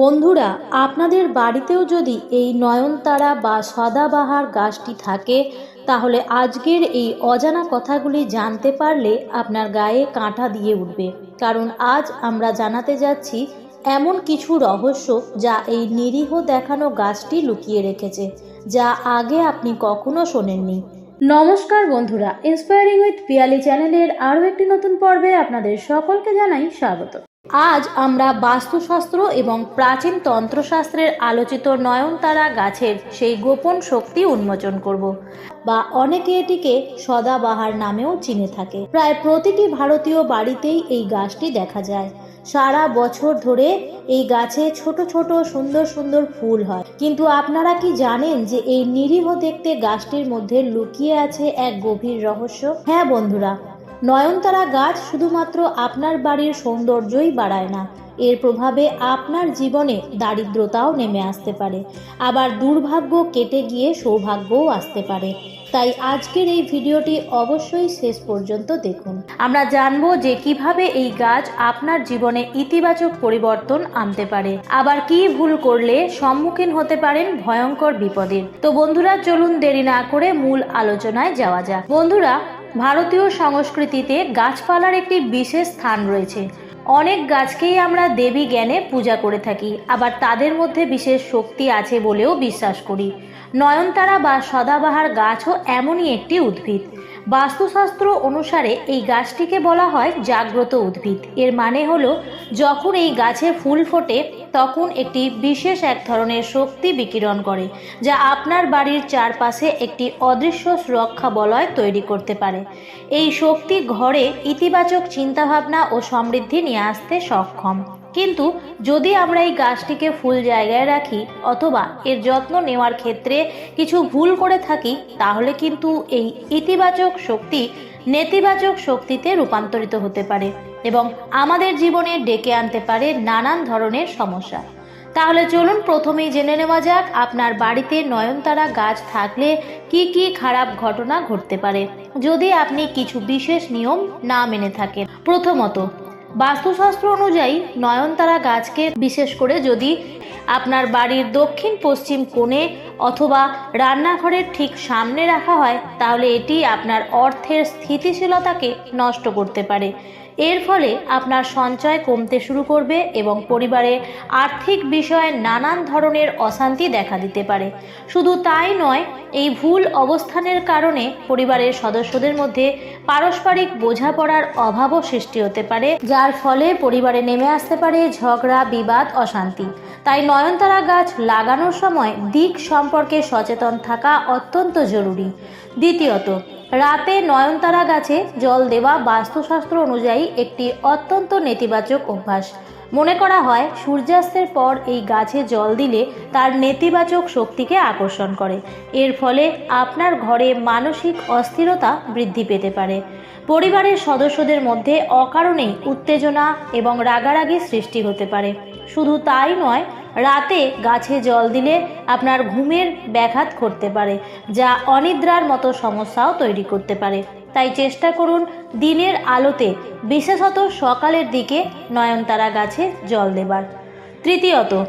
বন্ধুরা, আপনাদের বাড়িতেও যদি এই নয়নতারা বা সদাবাহার গাছটি থাকে, তাহলে আজকের এই অজানা কথাগুলি জানতে পারলে আপনার গায়ে কাঁটা দিয়ে উঠবে। কারণ আজ আমরা জানাতে যাচ্ছি এমন কিছু রহস্য যা এই নিরীহ দেখানো গাছটি লুকিয়ে রেখেছে, যা আগে আপনি কখনো শোনেননি। নমস্কার বন্ধুরা ইন্সপায়ারিং উইথ পিয়ালি চ্যানেলের আরও একটি নতুন পর্বে আপনাদের সকলকে জানাই স্বাগত। আজ আমরা বাস্তুশাস্ত্র এবং প্রাচীন তন্ত্রশাস্ত্রের আলোচিত নয়নতারা গাছের সেই গোপন শক্তি উন্মোচন করব, বা অনেকে এটিকে সদাবাহার নামেও চিনে থাকে। প্রায় প্রতিটি ভারতীয় বাড়িতেই এই গাছটি দেখা যায়। সারা বছর ধরে এই গাছে ছোট ছোট সুন্দর সুন্দর ফুল হয়। কিন্তু আপনারা কি জানেন যে এই নিরীহ দেখতে গাছটির মধ্যে লুকিয়ে আছে এক গভীর রহস্য? হ্যাঁ বন্ধুরা নয়নতারা গাছ শুধুমাত্র আপনার বাড়ির সৌন্দর্যই বাড়ায় না, এর প্রভাবে আপনার জীবনে দারিদ্রতাও নেমে আসতে পারে, আবার দুর্ভাগ্য কেটে গিয়ে সৌভাগ্যও আসতে পারে। তাই আজকের এই ভিডিওটি অবশ্যই শেষ পর্যন্ত দেখুন। আমরা জানব যে কীভাবে এই গাছ আপনার জীবনে ইতিবাচক পরিবর্তন আনতে পারে, আবার কি ভুল করলে সম্মুখীন হতে পারেন ভয়ঙ্কর বিপদের। তো বন্ধুরা, চলুন দেরি না করে মূল আলোচনায় যাওয়া যাক। বন্ধুরা ভারতীয় সংস্কৃতিতে গাছপালার একটি বিশেষ স্থান রয়েছে। অনেক গাছকেই আমরা দেবী জ্ঞানে পূজা করে থাকি, আবার তাদের মধ্যে বিশেষ শক্তি আছে বলেও বিশ্বাস করি। নয়নতারা বা সদাবাহার গাছও এমনই একটি উদ্ভিদ। বাস্তুশাস্ত্র অনুসারে এই গাছটিকে বলা হয় জাগ্রত উদ্ভিদ। এর মানে হলো, যখন এই গাছে ফুল ফোটে, তখন একটি বিশেষ এক ধরনের শক্তি বিকিরণ করে, যা আপনার বাড়ির চারপাশে একটি অদৃশ্য সুরক্ষা বলয় তৈরি করতে পারে। এই শক্তি ঘরে ইতিবাচক চিন্তাভাবনা ও সমৃদ্ধি নিয়ে আসতে সক্ষম। কিন্তু যদি আমরা এই গাছটিকে ফুল জায়গায় রাখি অথবা এর যত্ন নেওয়ার ক্ষেত্রে কিছু ভুল করে থাকি, তাহলে কিন্তু এই ইতিবাচক শক্তি নেতিবাচক শক্তিতে রূপান্তরিত হতে পারে এবং আমাদের জীবনে ডেকে আনতে পারে নানান ধরনের সমস্যা। তাহলে চলুন প্রথমেই জেনে নেওয়া যাক, আপনার বাড়িতে নয়নতারা গাছ থাকলে কি কি খারাপ ঘটনা ঘটতে পারে। যদি আপনি কিছু বিশেষ নিয়ম না মেনে থাকেন, প্রথমত বাস্তুশাস্ত্র অনুযায়ী নয়নতারা গাছকে, বিশেষ করে যদি আপনার বাড়ির দক্ষিণ পশ্চিম কোণে অথবা রান্নাঘরের ঠিক সামনে রাখা হয়, তাহলে এটি আপনার অর্থের স্থিতিশীলতাকে নষ্ট করতে পারে। এর ফলে আপনার সঞ্চয় কমতে শুরু করবে এবং পরিবারে আর্থিক বিষয়ে নানান ধরনের অশান্তি দেখা দিতে পারে। শুধু তাই নয়, এই ভুল অবস্থানের কারণে পরিবারের সদস্যদের মধ্যে পারস্পরিক বোঝাপড়ার অভাবও সৃষ্টি হতে পারে, যার ফলে পরিবারে নেমে আসতে পারে ঝগড়া, বিবাদ, অশান্তি। তাই নয়নতারা গাছ লাগানোর সময় দিক সম্পর্কে সচেতন থাকা অত্যন্ত জরুরি। দ্বিতীয়ত, রাতে নয়নতারা গাছে জল দেওয়া বাস্তুশাস্ত্র অনুযায়ী একটি অত্যন্ত নেতিবাচক অভ্যাস। মনে করা হয়, সূর্যাস্তের পর এই গাছে জল দিলে তার নেতিবাচক শক্তিকে আকর্ষণ করে। এর ফলে আপনার ঘরে মানসিক অস্থিরতা বৃদ্ধি পেতে পারে। পরিবারের সদস্যদের মধ্যে অকারণেই উত্তেজনা এবং রাগারাগি সৃষ্টি হতে পারে। শুধু তাই নয়, রাতে গাছে জল দিলে আপনার ঘুমের ব্যাঘাত করতে পারে, যা অনিদ্রার মতো সমস্যাও তৈরি করতে পারে। তাই চেষ্টা করুন দিনের আলোতে, বিশেষত সকালের দিকে, নয়নতারা গাছে জল দেবার। তৃতীয়ত,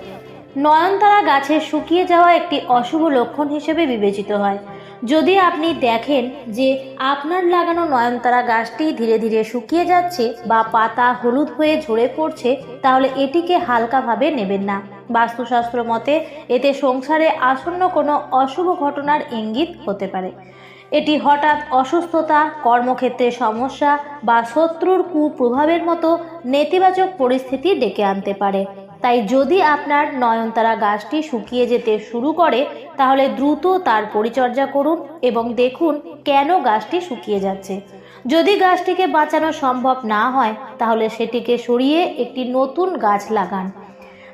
নয়নতারা গাছে শুকিয়ে যাওয়া একটি অশুভ লক্ষণ হিসেবে বিবেচিত হয়। যদি আপনি দেখেন যে আপনার লাগানো নয়নতারা গাছটি ধীরে ধীরে শুকিয়ে যাচ্ছে বা পাতা হলুদ হয়ে ঝরে পড়ছে, তাহলে এটিকে হালকাভাবে নেবেন না। বাস্তুশাস্ত্র মতে, এতে সংসারে আসন্ন কোনো অশুভ ঘটনার ইঙ্গিত হতে পারে। এটি হঠাৎ অসুস্থতা, কর্মক্ষেত্রে সমস্যা বা শত্রুর কুপ্রভাবের মতো নেতিবাচক পরিস্থিতি ডেকে আনতে পারে। তাই যদি আপনার নয়নতারা গাছটি শুকিয়ে যেতে শুরু করে তাহলে দ্রুত তার পরিচর্যা করুন এবং দেখুন কেন গাছটি শুকিয়ে যাচ্ছে। যদি গাছটিকে বাঁচানো সম্ভব না হয়, তাহলে সেটিকে সরিয়ে একটি নতুন গাছ লাগান।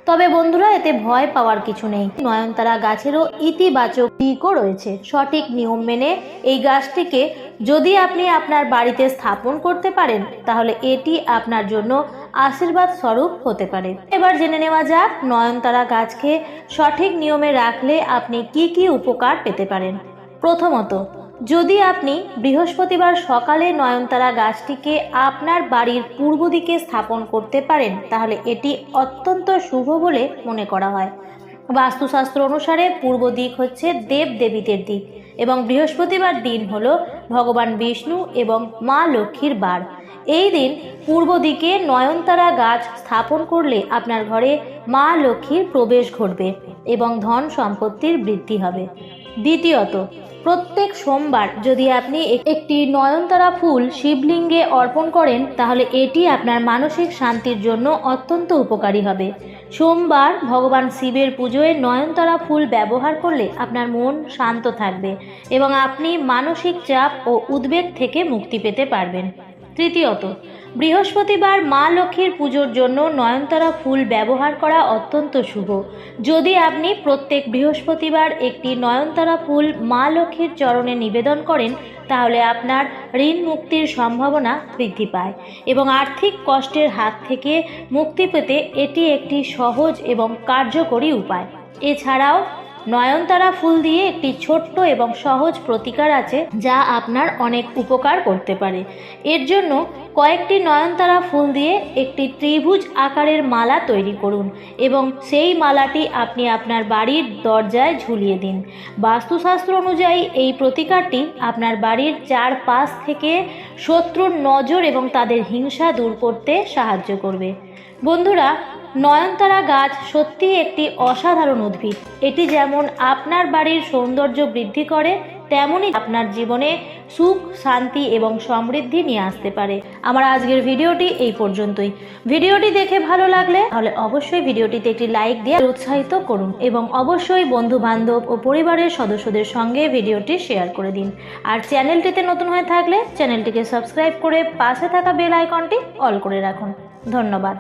তবে বন্ধুরা, এতে ভয় পাওয়ার কিছু নেই। নয়নতারা গাছেরও ইতিবাচক দিকও রয়েছে। সঠিক নিয়ম মেনে এই গাছটিকে যদি আপনি আপনার বাড়িতে স্থাপন করতে পারেন, তাহলে এটি আপনার জন্য আশীর্বাদ স্বরূপ হতে পারে। এবার জেনে নেওয়া যাক নয়নতারা গাছকে সঠিক নিয়মে রাখলে আপনি কি কি উপকার পেতে পারেন। প্রথমত, যদি আপনি বৃহস্পতিবার সকালে নয়নতারা গাছটিকে আপনার বাড়ির পূর্ব দিকে স্থাপন করতে পারেন, তাহলে এটি অত্যন্ত শুভ বলে মনে করা হয়। বাস্তুশাস্ত্র অনুসারে পূর্ব দিক হচ্ছে দেব দেবীদের দিক এবং বৃহস্পতিবার দিন হল ভগবান বিষ্ণু এবং মা লক্ষ্মীর বার। এই দিন পূর্ব দিকে নয়নতারা গাছ স্থাপন করলে আপনার ঘরে মা লক্ষ্মীর প্রবেশ ঘটবে এবং ধন সম্পত্তির বৃদ্ধি হবে। দ্বিতীয়ত, প্রত্যেক সোমবার যদি আপনি একটি নয়নতারা ফুল শিবলিঙ্গে অর্পণ করেন, তাহলে এটি আপনার মানসিক শান্তির জন্য অত্যন্ত উপকারী হবে। সোমবার ভগবান শিবের পুজোয় নয়নতারা ফুল ব্যবহার করলে আপনার মন শান্ত থাকবে এবং আপনি মানসিক চাপ ও উদ্বেগ থেকে মুক্তি পেতে পারবেন। তৃতীয়ত, বৃহস্পতিবার মা লক্ষ্মীর পুজোর জন্য নয়নতারা ফুল ব্যবহার করা অত্যন্ত শুভ। যদি আপনি প্রত্যেক বৃহস্পতিবার একটি নয়নতারা ফুল মা লক্ষ্মীর চরণে নিবেদন করেন, তাহলে আপনার ঋণ মুক্তির সম্ভাবনা বৃদ্ধি পায় এবং আর্থিক কষ্টের হাত থেকে মুক্তি পেতে এটি একটি সহজ এবং কার্যকরী উপায়। এছাড়াও নয়নতারা ফুল দিয়ে একটি ছোট্ট এবং সহজ প্রতিকার আছে যা আপনার অনেক উপকার করতে পারে। এর জন্য কয়েকটি নয়নতারা ফুল দিয়ে একটি ত্রিভুজ আকারের মালা তৈরি করুন এবং সেই মালাটি আপনি আপনার বাড়ির দরজায় ঝুলিয়ে দিন। বাস্তুশাস্ত্র অনুযায়ী এই প্রতিকারটি আপনার বাড়ির চারপাশ থেকে শত্রুর নজর এবং তাদের হিংসা দূর করতে সাহায্য করবে। বন্ধুরা নয়নতারা গাছ সত্যিই একটি অসাধারণ উদ্ভিদ। এটি যেমন আপনার বাড়ির সৌন্দর্য বৃদ্ধি করে তেমনই আপনার জীবনে সুখ, শান্তি এবং সমৃদ্ধি নিয়ে আসতে পারে। আমার আজকের ভিডিওটি এই পর্যন্তই। ভিডিওটি দেখে ভালো লাগলে তাহলে অবশ্যই ভিডিওটিতে একটি লাইক দিয়ে উৎসাহিত করুন এবং অবশ্যই বন্ধু বান্ধব ও পরিবারের সদস্যদের সঙ্গে ভিডিওটি শেয়ার করে দিন। আর চ্যানেলটিতে নতুন হয়ে থাকলে চ্যানেলটিকে সাবস্ক্রাইব করে পাশে থাকা বেল আইকনটি অল করে রাখুন। ধন্যবাদ।